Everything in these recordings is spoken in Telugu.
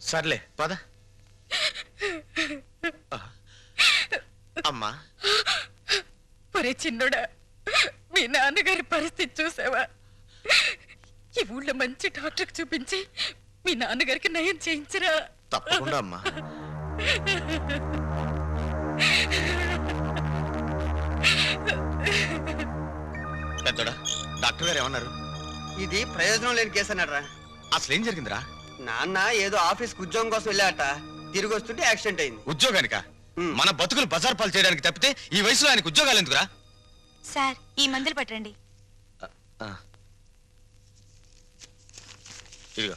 సర్లే పద. అమ్మా. ఒరే చిన్నోడా మీ నాన్నగారి పరిస్థితి చూసావా? ఈ ఊళ్ళో మంచి డాక్టర్కి చూపించి మీ నాన్నగారికి నయం చేయించరా? తప్పకుండా అమ్మా. పెద్దోడా డాక్టర్ గారు ఏమన్నారు? ఇది ప్రయోజనం లేని కేసు అన్నాడరా. అసలు ఏం జరిగిందిరా? నాన్న ఏదో ఆఫీస్కి ఉద్యోగం కోసం వెళ్ళాట తిరిగి వస్తుంటే యాక్సిడెంట్ అయింది. ఉద్యోగానిక? ఉమ్. మన బతుకులు బజార్ పాలు చేయడానికి తప్పితే ఈ వయసులో ఆయనకు ఉద్యోగాలు ఎందుకురా? సార్ ఈ మందులు పట్టండి. ఆ. ఇదిగో.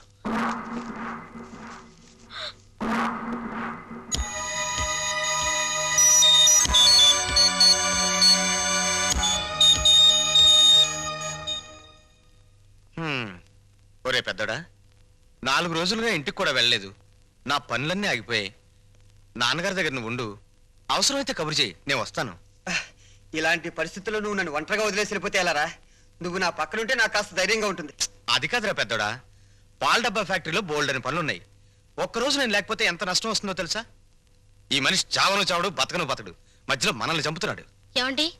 హ్మ్. ఒరే పెద్దోడా. నాలుగు రోజులుగా ఇంటికి కూడా వెళ్ళలేదు. నా పనులన్నీ ఆగిపోయాయి. నాన్నగారి దగ్గర నువ్వు ఉండు. అవసరమైతే కబురు చేయి. నేను వస్తాను. ఇలాంటి పరిస్థితుల్లో నువ్వు నన్ను ఒంటరిగా వదిలేసి వెళ్ళిపోతే ఎలారా? నువ్వు నా పక్కనుంటే నాకు కాస్త ధైర్యంగా ఉంటుంది. అది కాదురా పెద్దోడా. పాల డబ్బా ఫ్యాక్టరీలో బోల్డ్ అని పనులున్నాయి. ఒక్కరోజు నేను లేకపోతే ఎంత నష్టం వస్తుందో తెలుసా? ఈ మనిషి చావను చావడు బతకను బతడు మధ్యలో మనల్ని చంపుతున్నాడు. ఏమండి?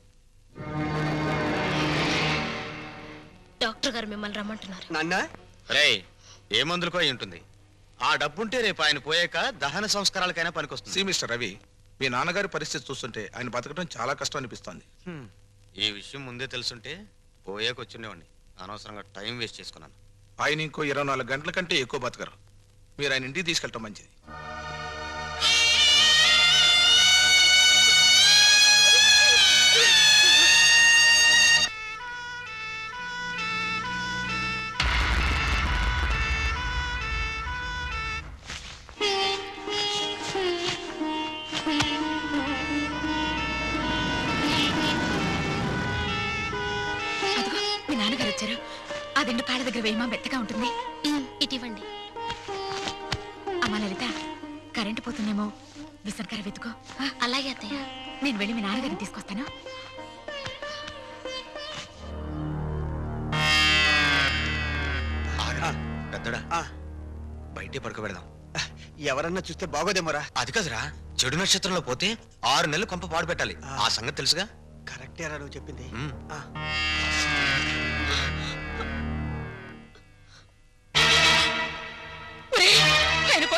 డాక్టర్ గారు మిమ్మల్ని రమ్మంటున్నారు. నాన్న? రే ఏ మందులకో అయి ఉంటుంది. ఆ డబ్బుంటే రేపు ఆయన పోయాక దహన సంస్కారాలకైనా పనికొస్తుంది. సి మిస్టర్ రవి మీ నాన్నగారి పరిస్థితి చూస్తుంటే ఆయన బతకడం చాలా కష్టం అనిపిస్తోంది హ్మ్. ఈ విషయం ముందే తెలుసుంటే పోయాక వచ్చిండేవాడిని. అనవసరంగా టైం వేస్ట్ చేసుకున్నాను. ఆయన ఇంకో ఇరవై నాలుగు గంటల కంటే ఎక్కువ బతకరు. మీరు ఆయన ఇంటికి తీసుకెళ్ళటం మంచిది. దగ్గర వేయమా? మెత్తగా ఉంటుంది. ఉమ్, ఇటివ్వండి. అమ్మా లలిత కరెంటు పోతుందేమో? విసర్కర వెతుకో. అలాగే అత్తయ్య. నేను వెళ్ళి మీ నాన్నగారిని తీసుకొస్తాను. ఆగరా. పెద్దడా. ఆ, బయటే పడుకోబెడదాం ఎవరన్నా చూస్తే బాగోదేమోరా అది కదరా. చెడు నక్షత్రంలో పోతే ఆరు నెలలు కొంప పాడు పెట్టాలి. ఆ. ఆ సంగతి తెలుసుగా? కరెక్టేరా నువ్వు చెప్పింది.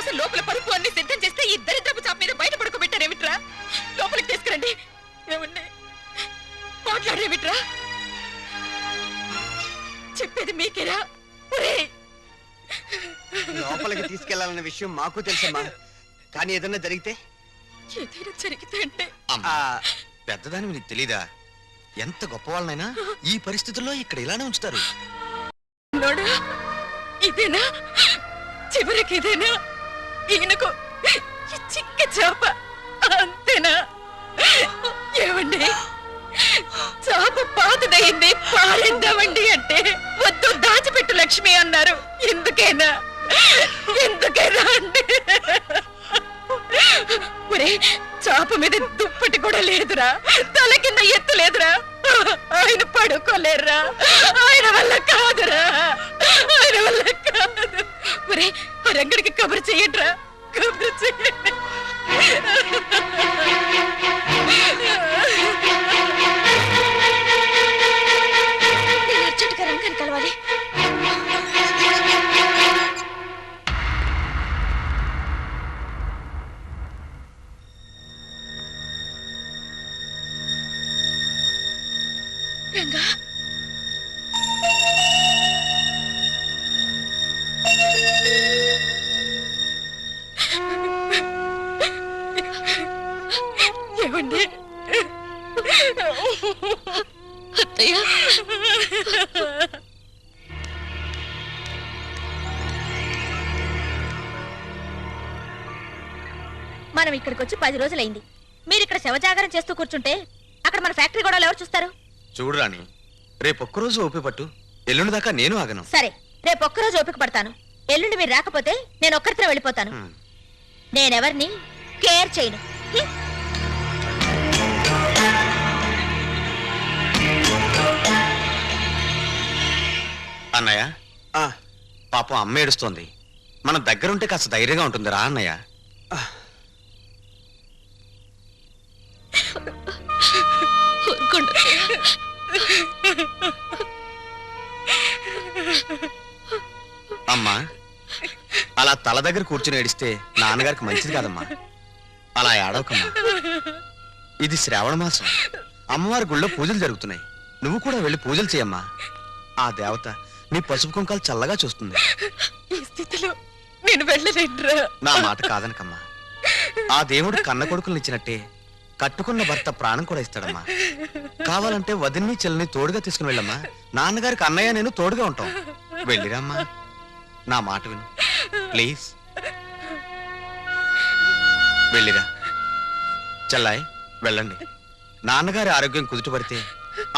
కోసం లోపల పరుపు అన్ని సిద్ధం చేస్తే ఈ దరిద్రపు చాప మీద బయట పడుకోబెట్టారేమిట్రా లోపలికి తీసుకురండి. ఏమండి మాట్లాడేమిట్రా? చెప్పేది మీకేరా? లోపలికి తీసుకెళ్ళాలన్న విషయం మాకు తెలుసమ్మా. కానీ ఏదన్నా జరిగితే? ఏదైనా జరిగితే అంటే? అమ్మా, పెద్దదాని నీకు తెలీదా? ఎంత గొప్ప వాళ్ళనైనా ఈ పరిస్థితుల్లో ఇక్కడ ఇలానే ఉంచుతారు. నోడా ఇదేనా? చివరికి ఇదేనా? ఈయనకు చిక్క చేప. అంతేనా? ఏమండి? చాప పాతదయింది పారేద్దామండి అంటే. వద్దు దాచిపెట్టు లక్ష్మి అన్నారు. ఎందుకైనా? ఎందుకైనా అండి? ఒరే చాప మీద దుప్పటి కూడా లేదురా. తల కింద ఎత్తు లేదురా. ఆయన పడుకోలేరురా. ఆయన వల్ల రంగా ఏమండి? అత్తయ్య? మనం ఇక్కడికి వచ్చి పది రోజులైంది. మీరు ఇక్కడ శవజాగరం చేస్తూ కూర్చుంటే అక్కడ మన ఫ్యాక్టరీ కూడా ఎవరు చూస్తారు? చూడు రాణి రేపు ఒక్కరోజు ఓపి పట్టు. ఎల్లుండి దాకా నేను ఆగను. సరే రేపు ఒక్కరోజు ఓపిక పడతాను. ఎల్లుండి మీరు రాకపోతే నేను ఒక్కరితో వెళ్ళిపోతాను. నేనెవరిని కేర్ చేయను. అన్నయ్య ఆ, పాపం అమ్మ ఏడుస్తోంది. మన దగ్గరుంటే కాస్త ధైర్యంగా ఉంటుంది రా అన్నయ్య అలా తల దగ్గర కూర్చుని ఏడిస్తే నాన్నగారికి మంచిది కాదమ్మా. అలా ఏడవకమ్మా. ఇది శ్రావణ మాసం. అమ్మవారి గుళ్ళో పూజలు జరుగుతున్నాయి. నువ్వు కూడా వెళ్ళి పూజలు చేయమ్మా. ఆ దేవత నీ పసుపు కుంకాలు చల్లగా చూస్తుంది. ఈ స్థితిలో నేను వెళ్ళలేనురా. నా మాట కాదనకమ్మా. ఆ దేవుడు కన్న కొడుకులను ఇచ్చినట్టే కట్టుకున్న భర్త ప్రాణం కూడా ఇస్తాడమ్మా. కావాలంటే వదిన్ని చెల్లిని తోడుగా తీసుకుని వెళ్ళమ్మా. నాన్నగారికి అన్నయ్య నేను తోడుగా ఉంటాం. వెళ్ళిరమ్మా. నా మాట విను. ప్లీజ్. వెళ్ళిరా. చెల్లాయ్ వెళ్ళండి. నాన్నగారి ఆరోగ్యం కుదుటపడితే